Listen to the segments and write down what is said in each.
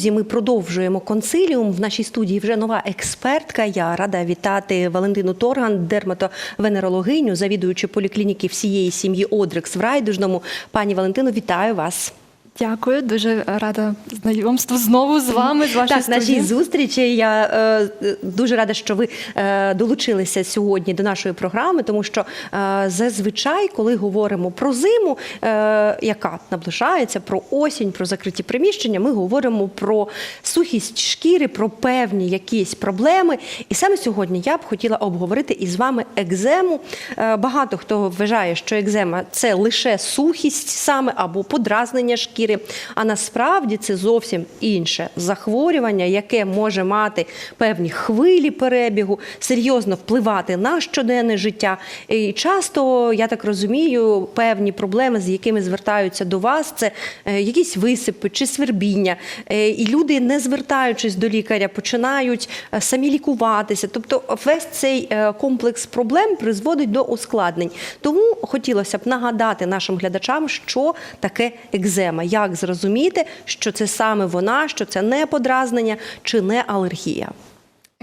Друзі, ми продовжуємо консиліум. В нашій студії вже нова експертка. Я рада вітати Валентину Торган, дерматовенерологиню, завідуючу поліклініки всієї сім'ї Одрекс в Райдужному. Пані Валентино, вітаю вас. Дякую, дуже рада знайомству знову з вами, з вашої Так, нашій зустрічі. Я е, дуже рада, що ви е, долучилися сьогодні до нашої програми, тому що е, зазвичай, коли говоримо про зиму, е, яка наближається, про осінь, про закриті приміщення, ми говоримо про сухість шкіри, про певні якісь проблеми. І саме сьогодні я б хотіла обговорити із вами екзему. Е, багато хто вважає, що екзема це лише сухість саме або подразнення шкіри. А насправді це зовсім інше захворювання, яке може мати певні хвилі перебігу, серйозно впливати на щоденне життя. І часто, я так розумію, певні проблеми, з якими звертаються до вас, це е, якісь висипи чи свербіння. Е, І люди, не звертаючись до лікаря, починають е, самі лікуватися. Тобто, весь цей комплекс проблем призводить до ускладнень. Тому хотілося б нагадати нашим глядачам, що таке екзема, як зрозуміти, що це саме вона, що це не подразнення чи не алергія.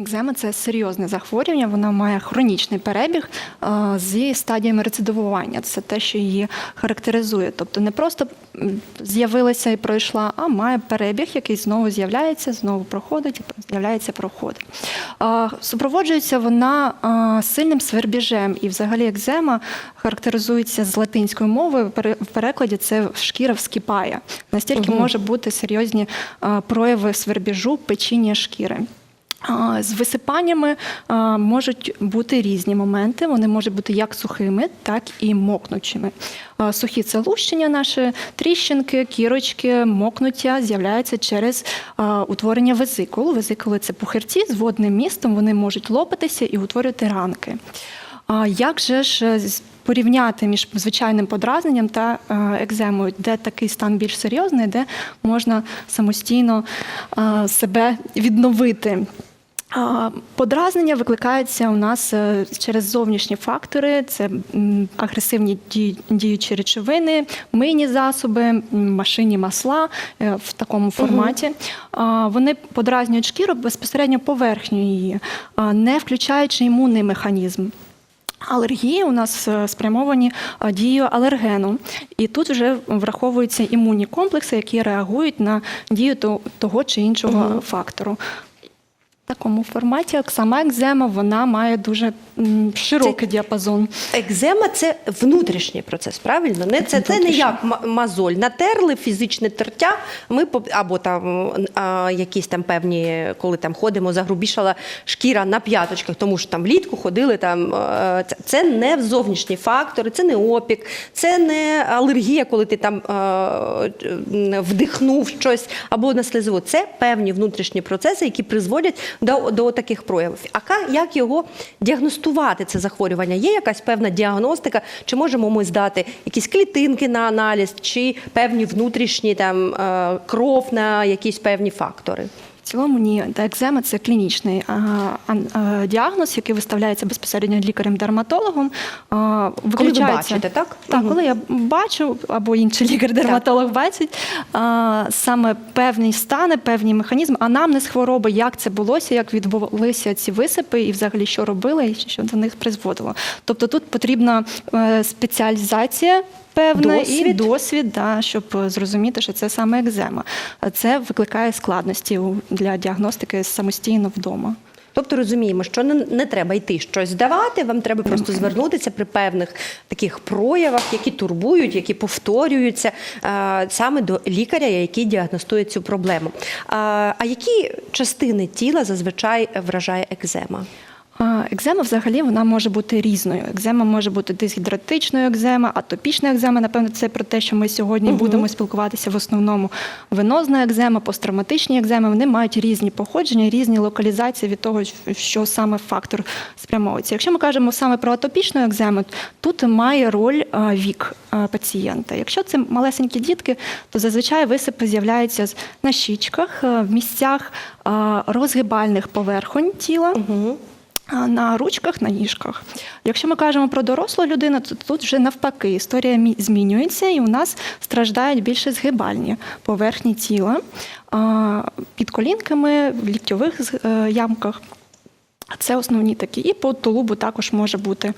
Екзема це серйозне захворювання, вона має хронічний перебіг е, зі стадіями рецидивування. Це те, що її характеризує. Тобто не просто з'явилася і пройшла, а має перебіг, який знову з'являється, знову проходить, з'являється, проходить. Е, Супроводжується вона е, сильним свербіжем, і взагалі екзема характеризується з латинською мовою. пере- В перекладі це шкіра вскипає. Настільки Мгм. може бути серйозні прояви свербіжу, печіння шкіри. З висипаннями можуть бути різні моменти. Вони можуть бути як сухими, так і мокнучими. Сухі це лущення наші, тріщинки, кірочки, мокнуття з'являються через утворення везикул. Везикули це пухирці з водним містом, вони можуть лопатися і утворювати ранки. Як же ж порівняти між звичайним подразненням та е, екземою, де такий стан більш серйозний, де можна самостійно е, себе відновити? Подразнення викликається у нас е, через зовнішні фактори: це агресивні діючі речовини, мийні засоби, машинні масла е, в такому форматі. А, Вони подразнюють шкіру безпосередньо поверхню її, не включаючи імунний механізм. Алергії у нас е, спрямовані е, дією алергену, і тут вже враховуються імунні комплекси, які реагують на дію того чи іншого угу. фактору. Такому форматі як сама екзема вона має дуже широкий діапазон. Екзема це внутрішній процес, правильно? Не це, це не як мазоль. Натерли фізичне тертя. Ми або там а, якісь там певні, коли там ходимо, загрубішала шкіра на п'яточках, тому що там влітку ходили. Там це, це не зовнішні фактори, це не опік, це не алергія, коли ти там е, вдихнув щось або на слизову. Це певні внутрішні процеси, які призводять до, до таких проявів. А як його діагностувати, це захворювання? Є якась певна діагностика? Чи можемо ми здати якісь клітинки на аналіз, чи певні внутрішні там е, кров на якісь певні фактори? В цілому ні, та екзема це клінічний діагноз, який виставляється безпосередньо лікарем-дерматологом. Коли ви бачите, так? Так, Мгм. коли я бачу, або інший лікар-дерматолог бачить саме певні стани, певні механізми, анамнез хвороби, як це булося, як відбулися ці висипи, і взагалі що робили, і що до них призводило. Тобто тут потрібна е, спеціалізація. Певна і Досвід. досвід, да, щоб зрозуміти, що це саме екзема. А Це викликає складності для діагностики самостійно вдома. Тобто розуміємо, що не, не треба йти щось здавати, вам треба просто звернутися при певних таких проявах, які турбують, які повторюються е, саме до лікаря, який діагностує цю проблему. А, а які частини тіла зазвичай вражає екзема? Екзема взагалі вона може бути різною. Екзема може бути дисгідратичною екзема, атопічна екзема. Напевно, це про те, що ми сьогодні Мгм. будемо спілкуватися в основному. Венозна екзема, посттравматичні екземи. Вони мають різні походження, різні локалізації від того, що саме фактор спрямовується. Якщо ми кажемо саме про атопічну екзему, тут має роль вік пацієнта. Якщо це малесенькі дітки, то зазвичай висипи з'являються на щічках, в місцях розгибальних поверхонь тіла. Угу. На ручках, на ніжках. Якщо ми кажемо про дорослу людину, то тут вже навпаки історія змінюється, і у нас страждають більше згибальні поверхні тіла під колінками, в ліктьових е, ямках. Це основні такі. І по тулубу також може бути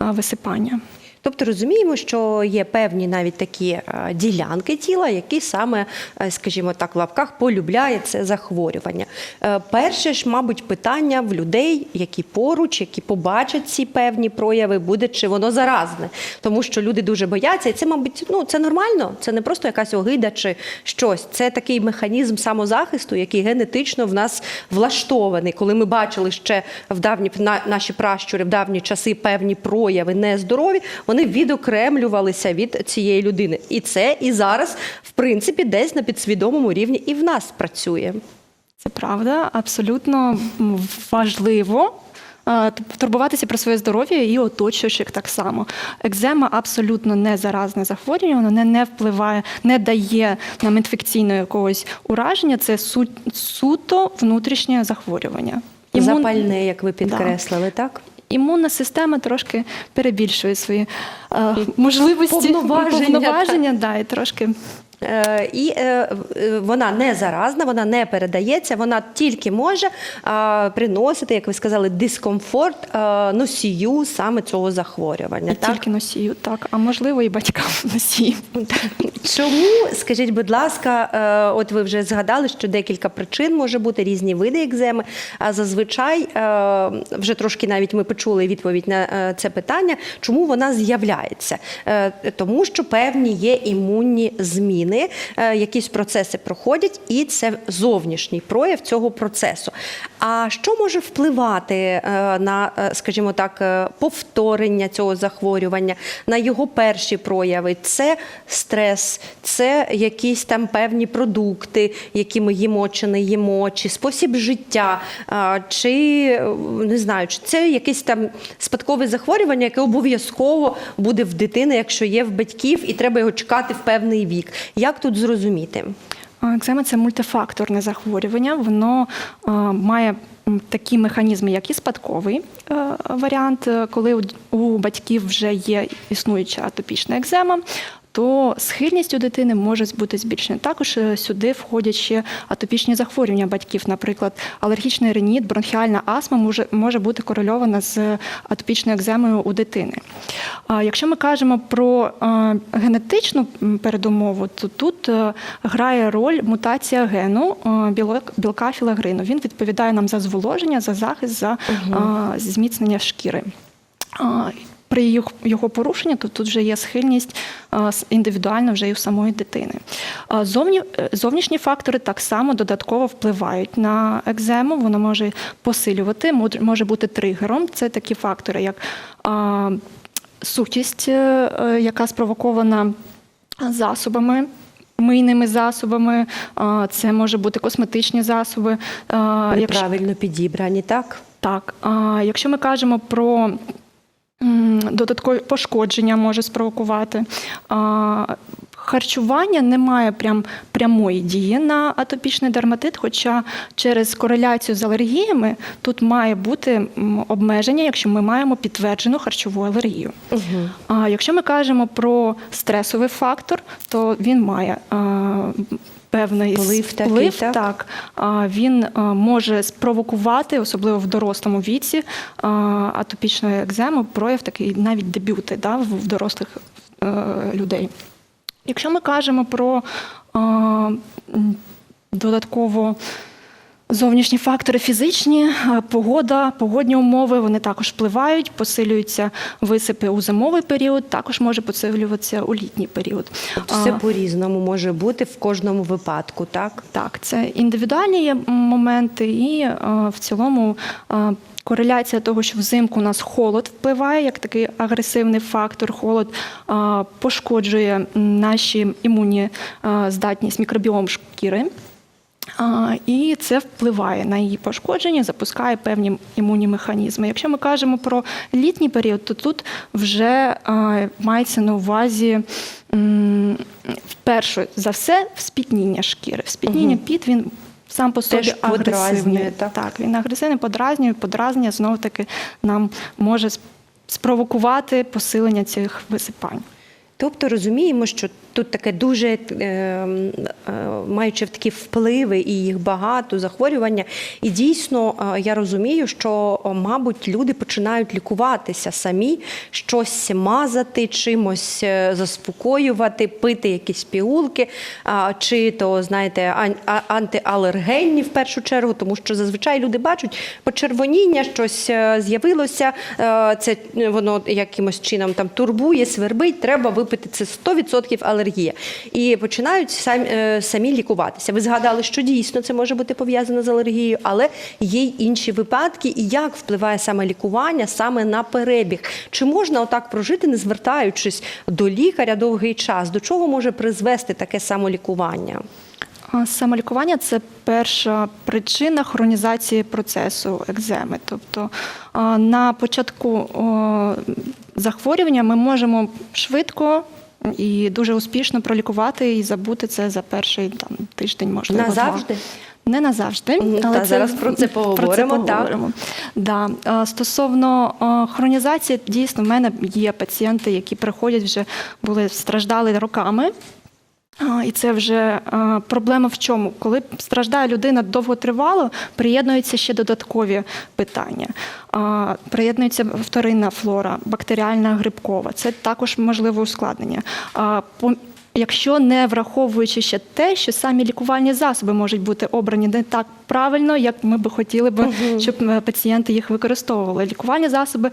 висипання. Тобто розуміємо, що є певні навіть такі е, ділянки тіла, які саме, е, скажімо так, в лапках полюбляє це захворювання. Е, Перше ж, мабуть, питання в людей, які поруч, які побачать ці певні прояви, буде чи воно заразне, тому що люди дуже бояться, і це, мабуть, ну це нормально. Це не просто якась огида чи щось. Це такий механізм самозахисту, який генетично в нас влаштований. Коли ми бачили ще в давні на- наші пращури в давні часи певні прояви нездорові, вони відокремлювалися від цієї людини. І це і зараз, в принципі, десь на підсвідомому рівні і в нас працює. Це правда, абсолютно важливо. е, Турбуватися про своє здоров'я і оточуючих так само. Екзема абсолютно не заразне захворювання, воно не, не впливає, не дає нам інфекційного якогось ураження. Це су, суто внутрішнє захворювання. Імун- Запальне, як ви підкреслили, так? Імунна система трошки перебільшує свої е, можливості повноваження, повноваження да, і трошки І е, е, вона не заразна, вона не передається, вона тільки може е, приносити, як ви сказали, дискомфорт е, носію саме цього захворювання. і так? тільки носію, так, а можливо і батькам носію. Чому, скажіть, будь ласка, е, от ви вже згадали, що декілька причин може бути різні види екземи. А зазвичай е, вже трошки навіть ми почули відповідь на е, це питання, чому вона з'являється? Е, Тому що певні є імунні зміни, е, якісь процеси проходять, і це зовнішній прояв цього процесу. А що може впливати е, на, е, скажімо так, повторення цього захворювання, на його перші прояви? Це стрес, це якісь там певні продукти, які ми їмо чи не їмо, чи спосіб життя, чи не знаю, чи це якесь там спадкове захворювання, яке обов'язково буде в дитини, якщо є в батьків, і треба його чекати в певний вік. Як тут зрозуміти? Екзема це мультифакторне захворювання. Воно має такі механізми, як і спадковий е, варіант, е, коли у батьків вже є існуюча атопічна екзема. То схильність у дитини може бути збільшена. Також е, сюди входять ще атопічні захворювання батьків, наприклад, алергічний реніт, бронхіальна астма може, може бути корельована з атопічною екземою у дитини. А якщо ми кажемо про генетичну передумову, то тут е, грає роль мутація гену е, білка філагрину. Він відповідає нам за зволоження, за захист, за е, зміцнення шкіри. При їх- його порушенні то тут вже є схильність індивідуально вже і у самої дитини. Зовні, е, зовнішні фактори так само додатково впливають на екзему. Воно може посилювати, може бути тригером. Це такі фактори, як а, сухість, е, е, яка спровокована засобами. Мийними засобами, це може бути косметичні засоби. а, якщо- Правильно підібрані, так? так, якщо ми кажемо про додаткові пошкодження, може спровокувати. Харчування не має прям прямої дії на атопічний дерматит, хоча через кореляцію з алергіями тут має бути обмеження, якщо ми маємо підтверджену харчову алергію. Угу. А якщо ми кажемо про стресовий фактор, то він має а, певний Вплив такий, вплив, так? так. Він може спровокувати, особливо в дорослому віці, а, атопічну екзему, прояв такий навіть дебюти да, в в дорослих е, людей. Якщо ми кажемо про додатково Зовнішні фактори фізичні, е, погода, погодні умови вони також впливають, посилюються висипи у зимовий період, також може посилюватися у літній період. Тобто все по-різному може бути в кожному випадку, так? так, це індивідуальні є моменти, і е, в цілому е, кореляція того, що взимку у нас холод впливає, як такий агресивний фактор. Холод пошкоджує наші імунні здатність мікробіом шкіри. І це впливає на її пошкодження, запускає певні імунні механізми. Якщо ми кажемо про літній період, то тут вже мається на увазі вперше за все спітніння шкіри. Спітніння Мгм. піт він сам по собі Теж агресивний. так? так, він агресивний, подразнює, подразнення знов таки нам може спровокувати посилення цих висипань. Тобто розуміємо, що тут таке дуже е, е, маючи такі впливи, і їх багато захворювання. І дійсно е, я розумію, що, мабуть, люди починають лікуватися самі, щось мазати, чимось заспокоювати, пити якісь пігулки, чи то, знаєте, ан- антиалергенні в першу чергу, тому що зазвичай люди бачать почервоніння, щось з'явилося, це воно якимось чином там турбує, свербить, треба випити це 100% алергія. І починають самі, е, самі лікуватися. Ви згадали, що дійсно це може бути пов'язано з алергією, але є й інші випадки, і як впливає саме лікування саме на перебіг. Чи можна отак прожити, не звертаючись до лікаря довгий час? До чого може призвести таке самолікування? Самолікування це перша причина хронізації процесу екземи. Тобто на початку захворювання ми можемо швидко і дуже успішно пролікувати і забути це за перший там, тиждень, можливо. два. Назавжди? Не назавжди, але та, зараз про це поговоримо, так. поговоримо. Да. Стосовно хронізації, дійсно, в мене є пацієнти, які приходять вже були страждали роками. І це вже проблема в чому? Коли страждає людина довготривало, приєднуються ще додаткові питання. Приєднується вторинна флора, бактеріальна грибкова. Це також можливе ускладнення. Якщо не враховуючи ще те, що самі лікувальні засоби можуть бути обрані не так правильно, як ми би хотіли би, щоб е, пацієнти їх використовували. Лікувальні засоби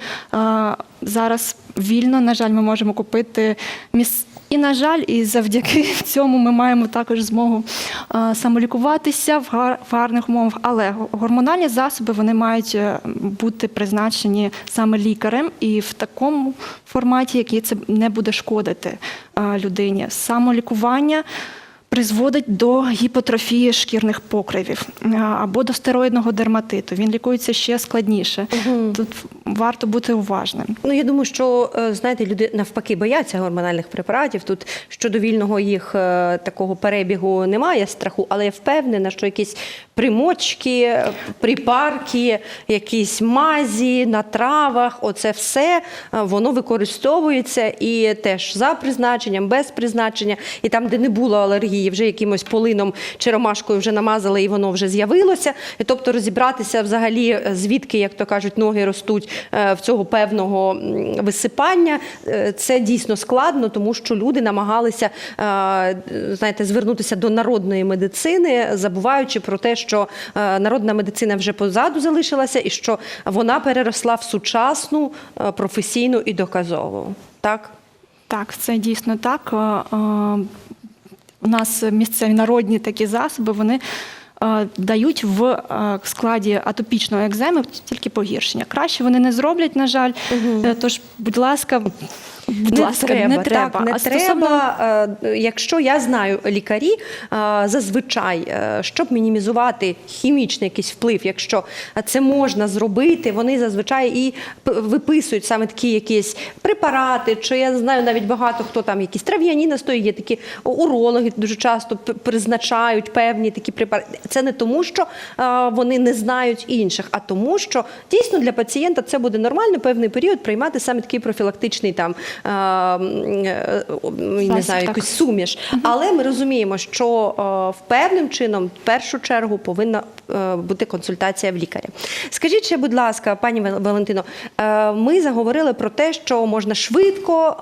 зараз вільно, на жаль, ми можемо купити міс... І, на жаль, і завдяки цьому ми маємо також змогу самолікуватися в, гар... в гарних умовах. Але гормональні засоби вони мають е, бути призначені саме лікарем і в такому форматі, який це не буде шкодити людині. Самолікування призводить до гіпотрофії шкірних покривів або до стероїдного дерматиту. Він лікується ще складніше. Тут варто бути уважним. Ну, я думаю, що е, знаєте, люди навпаки бояться гормональних препаратів. Тут щодо вільного їх е, такого перебігу немає страху, але я впевнена, що якісь примочки, е, припарки, якісь мазі на травах, оце все е, воно використовується і теж за призначенням, без призначення, і там, де не було алергії, вже якимось полином чи ромашкою вже намазали, і воно вже з'явилося. Тобто розібратися взагалі, е, звідки, як то кажуть, ноги ростуть е, в цього певного висипання, е, це дійсно складно, тому що люди намагалися знаєте, звернутися до народної медицини, забуваючи про те, що народна медицина вже позаду залишилася, і що вона переросла в сучасну, професійну і доказову. Так? Так, це дійсно так. У нас місцеві народні такі засоби, вони е, дають в е, складі атопічного екземи тільки погіршення. Краще вони не зроблять, на жаль. Угу. Тож, будь ласка, будь не ласка, треба, не треба. Так, не А стосовно- треба. Е, Якщо я знаю лікарі, е, зазвичай, е, щоб мінімізувати хімічний якийсь вплив, якщо це можна зробити, вони зазвичай і виписують саме такі якісь препарати, чи я знаю навіть багато хто там якісь трав'яні настої, є такі урологи дуже часто призначають певні такі препарати. Це не тому, що вони не знають інших, а тому, що дійсно для пацієнта це буде нормально певний період приймати саме такий профілактичний там не знаю, якусь суміш. Але ми розуміємо, що е, в певним чином, в першу чергу, повинна е, бути консультація в лікаря. Скажіть ще, будь ласка, пані Вал- Валентино, е, ми заговорили про те, що можна швидко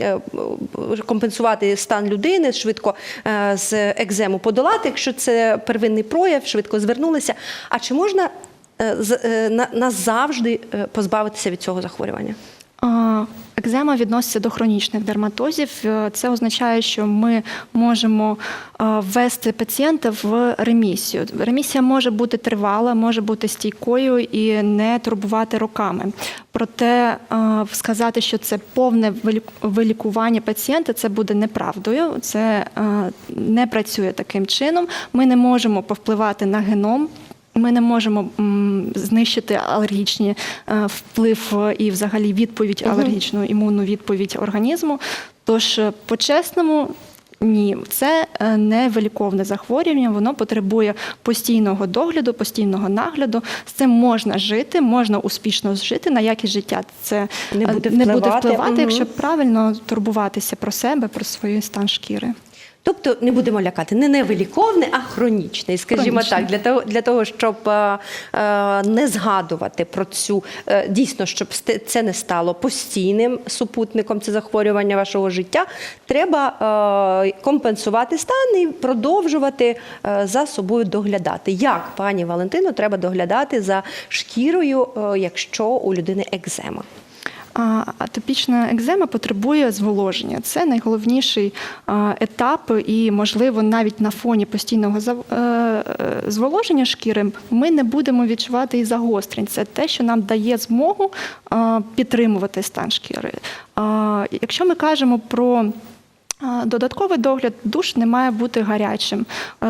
е, е, компенсувати стан людини, швидко е, з екзему подолати, якщо це первинний прояв, швидко звернулися. А чи можна е, е, назавжди е, позбавитися від цього захворювання? Екзема відноситься до хронічних дерматозів. Е, Це означає, що ми можемо е, ввести пацієнта в ремісію. Ремісія може бути тривала, може бути стійкою і не турбувати роками. Проте е, сказати, що це повне вилікування пацієнта, це буде неправдою. Це не працює таким чином. Ми не можемо повпливати на геном. Ми не можемо знищити алергічні е, вплив і взагалі відповідь алергічну імунну відповідь організму. Тож, е, по-чесному, Ні, це е, не виліковне захворювання, воно потребує постійного догляду, постійного нагляду. З цим можна жити, можна успішно жити. На якість життя це Не буде не буде впливати. впливати, Мгм. якщо правильно турбуватися про себе, про свій стан шкіри. Тобто не будемо лякати, не невиліковне, а хронічне. І скажімо Хронічне. так, для того, для того, щоб е, е, не згадувати про цю е, дійсно, щоб це не стало постійним супутником, це захворювання вашого життя, треба е, компенсувати стан і продовжувати е, за собою доглядати. Як пані Валентино, треба доглядати за шкірою, е, якщо у людини екзема? Атопічна екзема потребує зволоження. Це найголовніший етап, і, можливо, навіть на фоні постійного е, е, зволоження шкіри ми не будемо відчувати і загострень. Це те, що нам дає змогу підтримувати стан шкіри. Якщо ми кажемо про Додатковий догляд душ не має бути гарячим.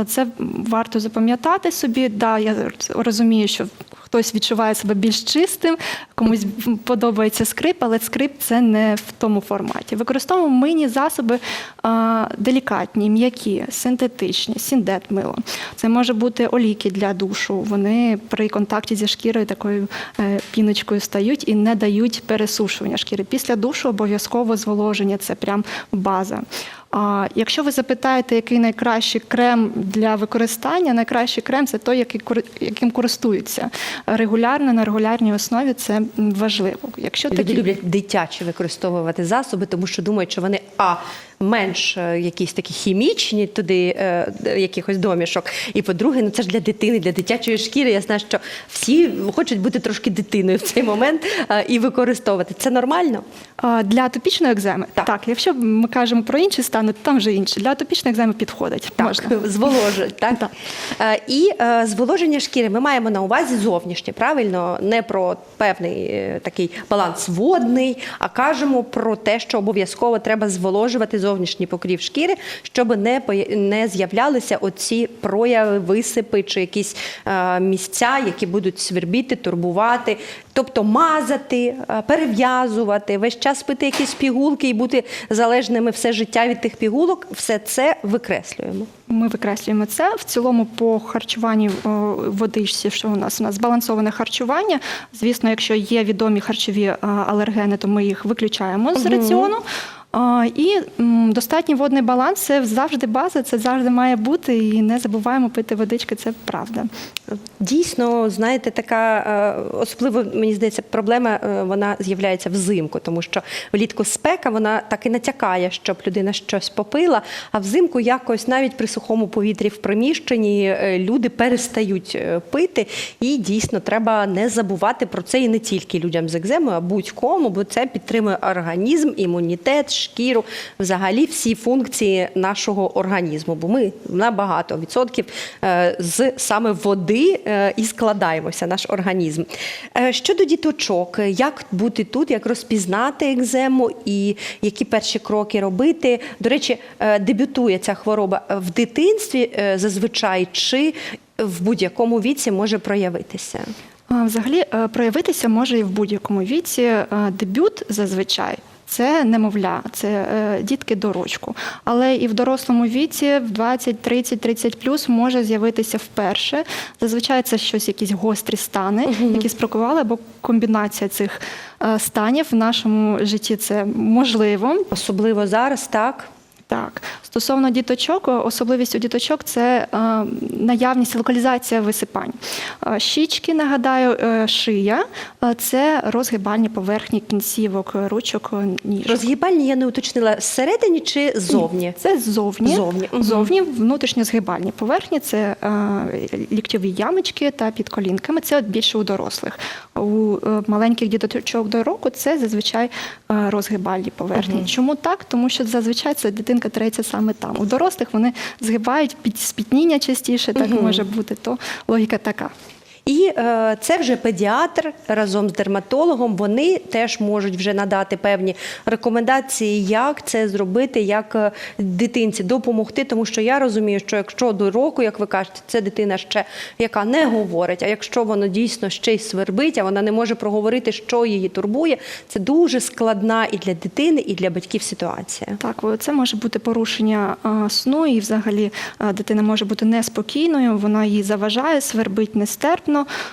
Це варто запам'ятати собі. Да, я розумію, що хтось відчуває себе більш чистим, комусь подобається скрип, але скрип це не в тому форматі. Використовуємо мийні засоби а, делікатні, м'які, синтетичні, сіндет мило. Це може бути олійки для душу. Вони при контакті зі шкірою такою е, піночкою стають і не дають пересушування шкіри. Після душу обов'язково зволоження це прям база. А якщо ви запитаєте, який найкращий крем для використання, найкращий крем це той, який яким користуються регулярно на регулярній основі. Це важливо. Якщо Люди такі люблять дитячі використовувати засоби, тому що думають, що вони а менш е, якісь такі хімічні, туди е, якихось домішок. І по-друге, ну це ж для дитини, для дитячої шкіри. Я знаю, що всі хочуть бути трошки дитиною в цей момент е, і використовувати. Це нормально? Для атопічної екземи, Так. так. якщо ми кажемо про інші стани, то там вже інші. Для атопічної екземи підходить. Так, Можна. зволожують, так? Так. І зволоження шкіри ми маємо на увазі зовнішнє, правильно, не про певний такий баланс водний, а кажемо про те, що обов'язково треба зволожувати зовнішній покрів шкіри, щоб не, не з'являлися оці прояви, висипи чи якісь е, місця, які будуть свербіти, турбувати. Тобто мазати, е, перев'язувати, весь час пити якісь пігулки і бути залежними все життя від тих пігулок, все це викреслюємо. Ми викреслюємо це в цілому по харчуванню о, водичці, що у нас у нас збалансоване харчування. Звісно, якщо є відомі харчові алергени, то ми їх виключаємо з раціону. І достатній водний баланс це завжди база, це завжди має бути. І не забуваємо пити водички, це правда. Дійсно, знаєте, така е, особливо мені здається, проблема е, вона з'являється взимку, тому що влітку спека вона так і натякає, щоб людина щось попила. А взимку якось навіть при сухому повітрі в приміщенні е, люди перестають пити. І дійсно треба не забувати про це і не тільки людям з екземою, а будь-кому, бо це підтримує організм, імунітет, шкіру, взагалі всі функції нашого організму. Бо ми на багато відсотків е, з саме води е, і складаємося, наш організм. Е, Щодо діточок, як бути тут, як розпізнати екзему і які перші кроки робити? До речі, дебютує ця хвороба в дитинстві зазвичай чи в будь-якому віці може проявитися? Взагалі проявитися може і в будь-якому віці. Дебют зазвичай. Це немовля, це е, дітки до рочку. Але і в дорослому віці, в 20, 30, 30 плюс може з'явитися вперше. Зазвичай це щось, якісь гострі стани, які спрокували, або комбінація цих е, станів в нашому житті це можливо. Особливо зараз, так? Так, стосовно діточок, особливість у діточок це е, наявність локалізація висипань. Е, щічки, нагадаю, е, шия це розгибальні поверхні кінцівок, ручок, ніжок. Розгибальні я не уточнила зсередині чи ззовні? Це ззовні, мгм. ззовні внутрішньо згибальні поверхні, це ліктьові ямочки та під колінками. Це більше у дорослих. У маленьких діточок до року це зазвичай розгибальні поверхні. Чому так? Тому що зазвичай це дитинка треться саме там. У дорослих вони згибають під спітніння частіше, так угу. може бути. То логіка така. І е, це вже педіатр разом з дерматологом. Вони теж можуть вже надати певні рекомендації, як це зробити, як е, дитинці допомогти. Тому що я розумію, що якщо до року, як ви кажете, це дитина ще яка не говорить. А якщо воно дійсно ще й свербить, а вона не може проговорити, що її турбує, це дуже складна і для дитини, і для батьків ситуація. Так, це може бути порушення сну, і взагалі дитина може бути неспокійною, вона їй заважає, свербить нестерпно.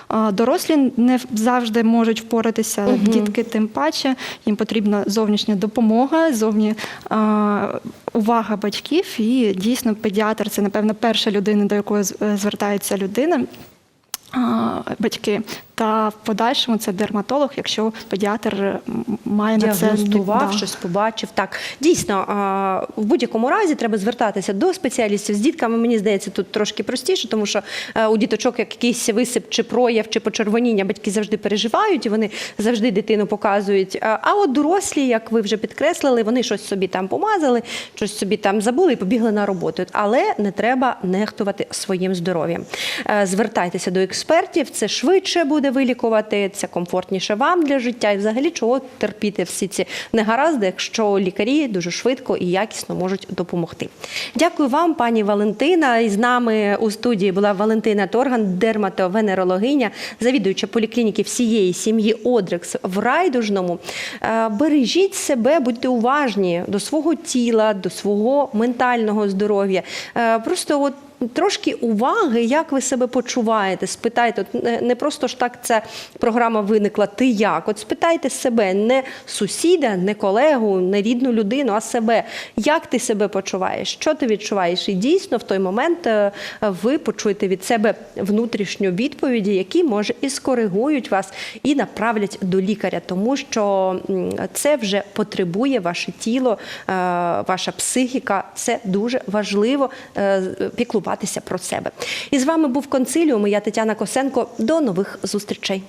А, Дорослі не завжди можуть впоратися, дітки тим паче. Їм потрібна зовнішня допомога, зовні а, увага батьків. І дійсно педіатр це, напевно, перша людина, до якої е, звертається людина. Батьки та в подальшому це дерматолог, якщо педіатр має на це діагностував, да. щось побачив. Так дійсно в будь-якому разі треба звертатися до спеціалістів з дітками. Мені здається, тут трошки простіше, тому що е, у діточок якийсь висип чи прояв, чи почервоніння батьки завжди переживають, і вони завжди дитину показують. А а от дорослі, як ви вже підкреслили, вони щось собі там помазали, щось собі там забули і побігли на роботу. Але не треба нехтувати своїм здоров'ям. Е, Звертайтеся до експертів, це швидше буде вилікувати, це комфортніше вам для життя. І взагалі чого терпіти всі ці негаразди, якщо лікарі дуже швидко і якісно можуть допомогти. Дякую вам, пані Валентина. І з нами у студії була Валентина Торган, дерматовенерологиня, завідуюча поліклініки всієї сім'ї Одрекс в Райдужному. Е, Бережіть себе, будьте уважні до свого тіла, до свого ментального здоров'я. Е, Просто от Трошки уваги, як ви себе почуваєте. Спитайте, от не- просто ж так ця програма виникла. Ти як? От спитайте себе, не сусіда, не колегу, не рідну людину, а себе. Як ти себе почуваєш? Що ти відчуваєш? І дійсно в той момент е, ви почуєте від себе внутрішню відповіді, які може і скоригують вас, і направлять до лікаря, тому що це вже потребує ваше тіло, е, ваша психіка. Це дуже важливо е, піклуватися про себе. І з вами був консиліум. Я Тетяна Косенко. До нових зустрічей.